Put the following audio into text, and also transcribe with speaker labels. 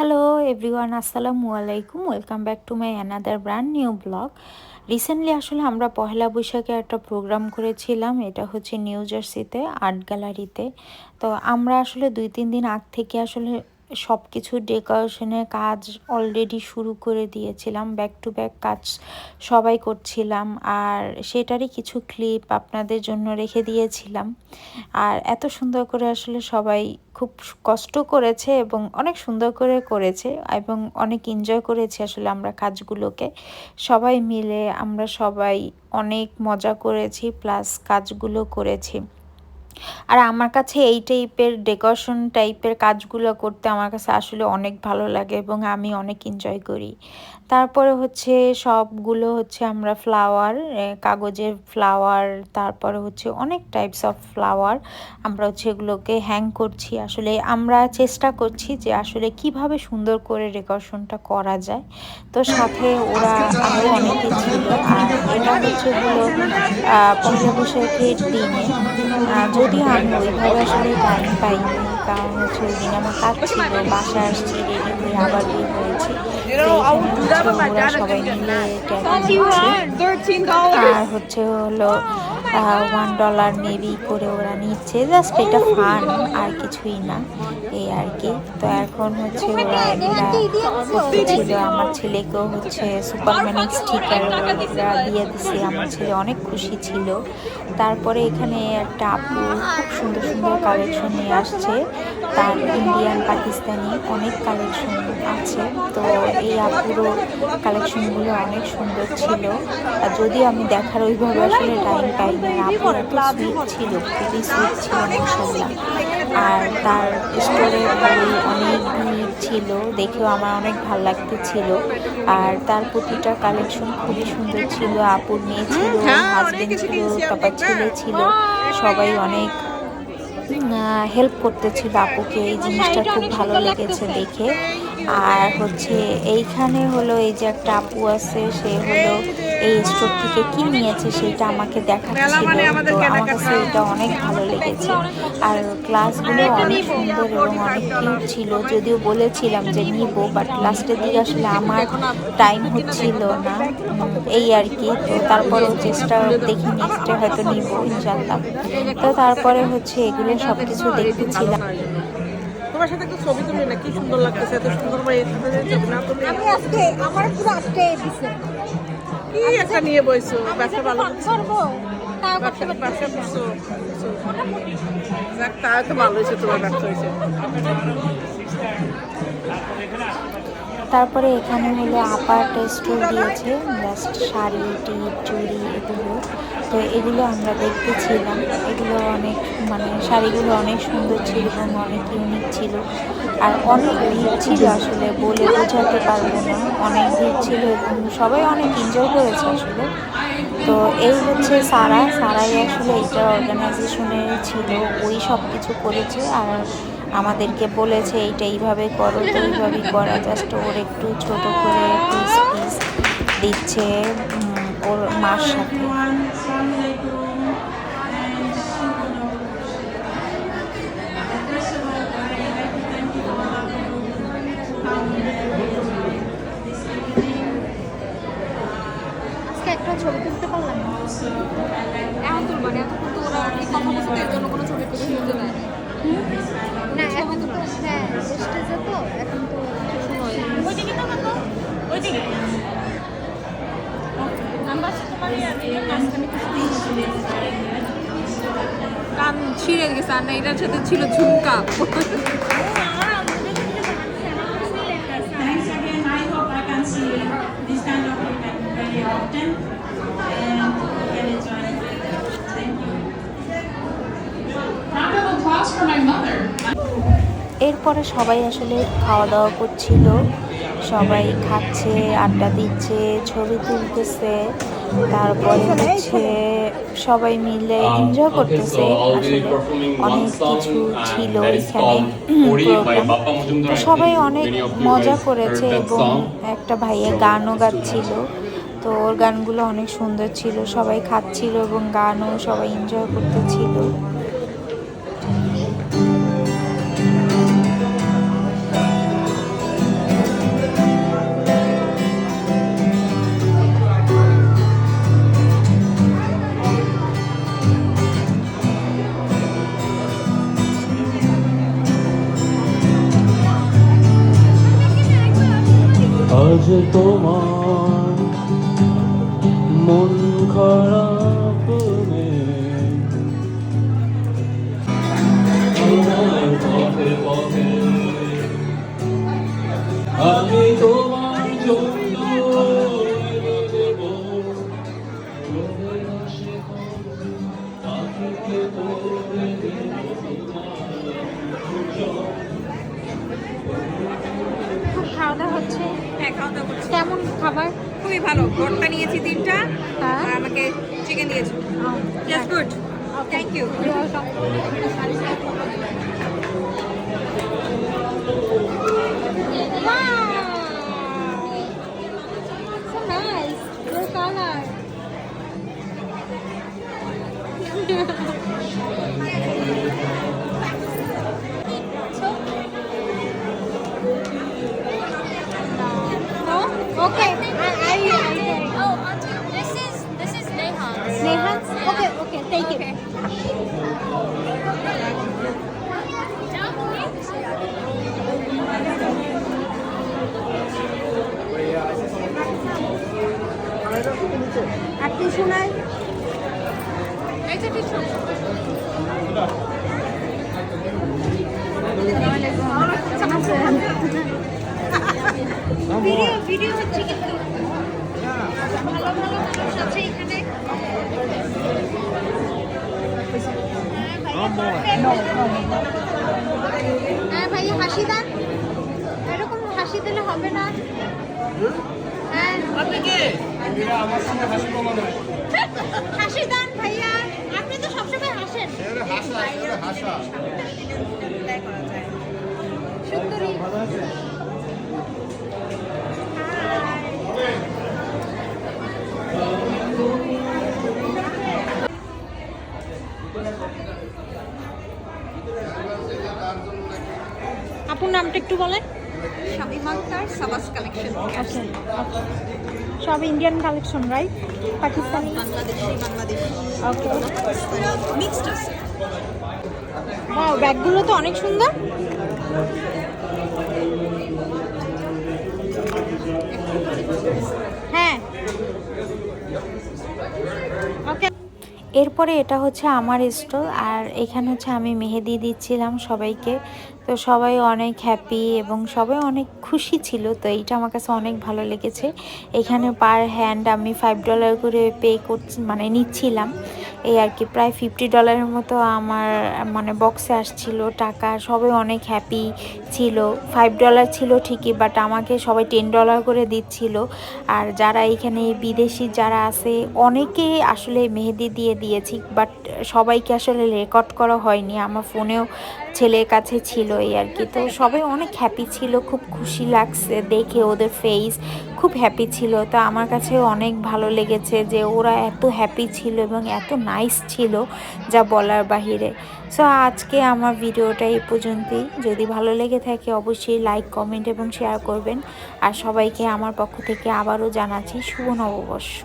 Speaker 1: Hello everyone আসসালামু আলাইকুম welcome back to my another brand new blog recently আসলে আমরা পহেলা বৈশাখে একটা প্রোগ্রাম করেছিলাম। এটা হচ্ছে নিউ জার্সিতে আর্ট গ্যালারিতে তো আমরা আসলে দুই, তিন দিন আগ থেকে আসলে সব কিছু ডেকোরেশনের কাজ অলরেডি শুরু করে দিয়েছিলাম ব্যাক টু ব্যাক কাজ সবাই করছিলাম, আর সেটারই কিছু ক্লিপ আপনাদের জন্য রেখে দিয়েছিলাম। আর এত সুন্দর করে আসলে সবাই খুব কষ্ট করেছে এবং অনেক সুন্দর করে করেছে এবং অনেক এনজয় করেছি আসলে আমরা কাজগুলোকে। সবাই মিলে আমরা সবাই অনেক মজা করেছি প্লাস কাজগুলো করেছি। আর আমার কাছে এই টাইপের ডেকোরেশন টাইপের কাজগুলো করতে আমার কাছে আসলে অনেক ভালো লাগে এবং আমি অনেক এনজয় করি। তারপরে হচ্ছে সবগুলো হচ্ছে আমরা ফ্লাওয়ার কাগজের ফ্লাওয়ার তারপরে হচ্ছে অনেক টাইপস অফ ফ্লাওয়ার আমরা হচ্ছে এগুলোকে হ্যাং করছি। আসলে আমরা চেষ্টা করছি যে আসলে কীভাবে সুন্দর করে ডেকোরেশনটা করা যায়। তো সাথে ওরা আরও অনেকে ছিল, আর এটা হচ্ছে হলো পয়লা দিনে। যদিও আমি ওইভাবে আসলে টাইম পাইনি, কারণ হচ্ছে ওই দিন আমার কাজ ছিল, বাসায় আসছি রেডি হয়ে আবার বের হয়েছি। ওরা সবাই মিলে আর হচ্ছে হলো ওয়ান ডলার মেবি করে ওরা নিচ্ছে। জাস্ট এটা ফান আর কিছুই না, এই আর কি। তো এখন হচ্ছে ওরা করতেছিল, আমার ছেলেকেও হচ্ছে সুপারম্যানিক স্টিকার দিয়ে দিছে, আমার ছেলে অনেক খুশি ছিল। তারপরে এখানে একটা আপু খুব সুন্দর সুন্দর কালেকশন নিয়ে আসছে, তার ইন্ডিয়ান পাকিস্তানি অনেক কালেকশন আছে। তো এই আপুরও কালেকশনগুলো অনেক সুন্দর ছিল। আর যদিও আমি দেখার ওইভাবে আসলে টাইম পাইনি সুইট ছিল। খুবই সুইট ছিল মশাল্লা আর তার স্টোরে অনেক ভিড় ছিল দেখেও আমার অনেক ভালো লাগতেছিল আর তার প্রতিটা কালেকশন খুবই সুন্দর ছিল আপুর মেয়ে ছিল হাজবেন্ড ছিল তারপর ছেলে ছিল। সবাই অনেক হেল্প করতেছিল আপুকে। এই জিনিসটা খুব ভালো লেগেছে দেখে। আর হচ্ছে এইখানে হলো এই যে একটা আপু আছে, সে হলো এই স্টোর থেকে কি নিয়েছে সেটা আমাকে দেখাচ্ছিল তো আমার কাছে এটা অনেক ভালো লেগেছে। আর ক্লাসগুলো অনেক সুন্দর এবং অনেক কিউট ছিল। যদিও বলেছিলাম যে নিব বাট লাস্টের দিকে আসলে আমার টাইম হচ্ছিল না। এই আর কি। তো তারপরেও চেষ্টা দেখি নেক্সটে হয়তো নিব ইনশাল্লাহ তো তারপরে হচ্ছে এগুলো সব কিছু দেখতেছিলাম
Speaker 2: তোমার সাথে একটা ছবি তুলি না কি সুন্দর লাগতেছে এত সুন্দর ছবি না তুলি।
Speaker 3: আমি আজকে আমার পুরো আজকে দিছে।
Speaker 2: কি একটা নিয়ে বইছো ব্যবসা ভালো
Speaker 3: করব
Speaker 2: ব্যবসা ব্যবসা করছ যাক তাও তো ভালো হয়েছে তোমার ব্যবসা হয়েছে।
Speaker 1: তারপরে এখানে হলো আপার স্টোর দিয়েছে জাস্ট শাড়ি টিপ চুড়ি এগুলো। তো এগুলো আমরা দেখতেছিলাম। এগুলো অনেক মানে শাড়িগুলো অনেক সুন্দর ছিল এবং অনেক ইউনিক ছিল। আর অনেক ভিড় ছিল আসলে বলে বোঝাতে পারব না। অনেক ভিড় ছিল এবং সবাই অনেক এনজয় করেছে আসলে। তো এই হচ্ছে সারা। সারাই আসলে এইটা অর্গানাইজেশনে ছিল, ওই সব কিছু করেছে আর আমাদেরকে বলেছে এইটা এইভাবে করো, তো এইভাবেই করা। জাস্ট ওর একটু ছোট করে পিস পিস দিচ্ছে। ওর মার সাথে।
Speaker 3: ছবি তুলতে পারলাম
Speaker 4: এখন তুলবা না এতক্ষণ তো ওরা কথা বলতে, এর জন্য কোনো ছবি তুলে তুলতে না
Speaker 3: এখন তো হ্যাঁ স্টেজে তো এখন তো
Speaker 4: ওইদিকে তো কত ওইদিকে কান ছিঁড়ে গেছে, আর না, এটার ছিল ঝুমকা।
Speaker 1: এরপরে সবাই আসলে খাওয়া দাওয়া করছিল। সবাই খাচ্ছে, আড্ডা দিচ্ছে, ছবি তুলতেছে। তারপরে হচ্ছে সবাই মিলে এনজয় করতেছে। আসলে অনেক কিছু ছিল এখানে। তো সবাই অনেক মজা করেছে এবং একটা ভাইয়ের গানও গাচ্ছিল। তো ওর গানগুলো অনেক সুন্দর ছিল সবাই খাচ্ছিল এবং গানও সবাই এনজয় করতেছিল।
Speaker 5: আজ তোমার মন খারাপ আমি তোমার জন্য
Speaker 3: কেমন খাবার?
Speaker 4: খুবই ভালো। ভর্তা নিয়েছি তিনটা।
Speaker 3: হ্যাঁ।
Speaker 4: আর আমাকে চিকেন দিয়েছ। Just good thank you
Speaker 3: So Take it. আপনি শোনায়
Speaker 4: এই
Speaker 3: ভিডিও ভিডিও হচ্ছে কিন্তু ভালো ভালো মানুষ আছে এখানে হ্যাঁ ভাইয়া, হাসি দেন এরকম হাসি দিলে হবে না। হ্যাঁ। হাসি দেন ভাইয়া। আপনি তো সবসময় হাসেন। সুন্দরী আপুর নামটা একটু বলেন। সব Indian collection right Pakistani?
Speaker 4: Bangladeshi Bangladeshi.
Speaker 3: Okay.
Speaker 4: Mixed আছে।
Speaker 3: ব্যাগগুলো তো অনেক সুন্দর হ্যাঁ ওকে
Speaker 1: এরপরে এটা হচ্ছে আমার স্টল আর এখানে হচ্ছে আমি মেহেদি দিচ্ছিলাম সবাইকে। তো সবাই অনেক হ্যাপি এবং সবাই অনেক খুশি ছিল, তো এইটা আমার কাছে অনেক ভালো লেগেছে। এখানে পার হ্যান্ড আমি ফাইভ ডলার করে পে করছি মানে নিচ্ছিলাম। এই আর কি, প্রায় ফিফটি ডলারের মতো আমার মানে বক্সে আসছিল, টাকা, সবাই অনেক হ্যাপি ছিল। ফাইভ ডলার ছিল ঠিকই বাট আমাকে সবাই টেন ডলার করে দিচ্ছিল। আর যারা এখানে বিদেশি যারা আছে, অনেকেই আসলে মেহেদি দিয়ে দিয়েছি বাট সবাইকে আসলে রেকর্ড করা হয়নি। আমার ফোনেও ছেলের কাছে ছিল এই আর কি। তো সবাই অনেক হ্যাপি ছিল, খুব খুশি লাগছে দেখে ওদের ফেস খুব হ্যাপি ছিল। তো আমার কাছে অনেক ভালো লেগেছে যে ওরা এত হ্যাপি ছিল এবং এত নাইস ছিল যা বলার বাহিরে। সো আজকে আমার ভিডিওটা এই পর্যন্তই। যদি ভালো লেগে থাকে অবশ্যই লাইক কমেন্ট এবং শেয়ার করবেন। আর সবাইকে আমার পক্ষ থেকে আবারও জানাচ্ছি শুভ নববর্ষ।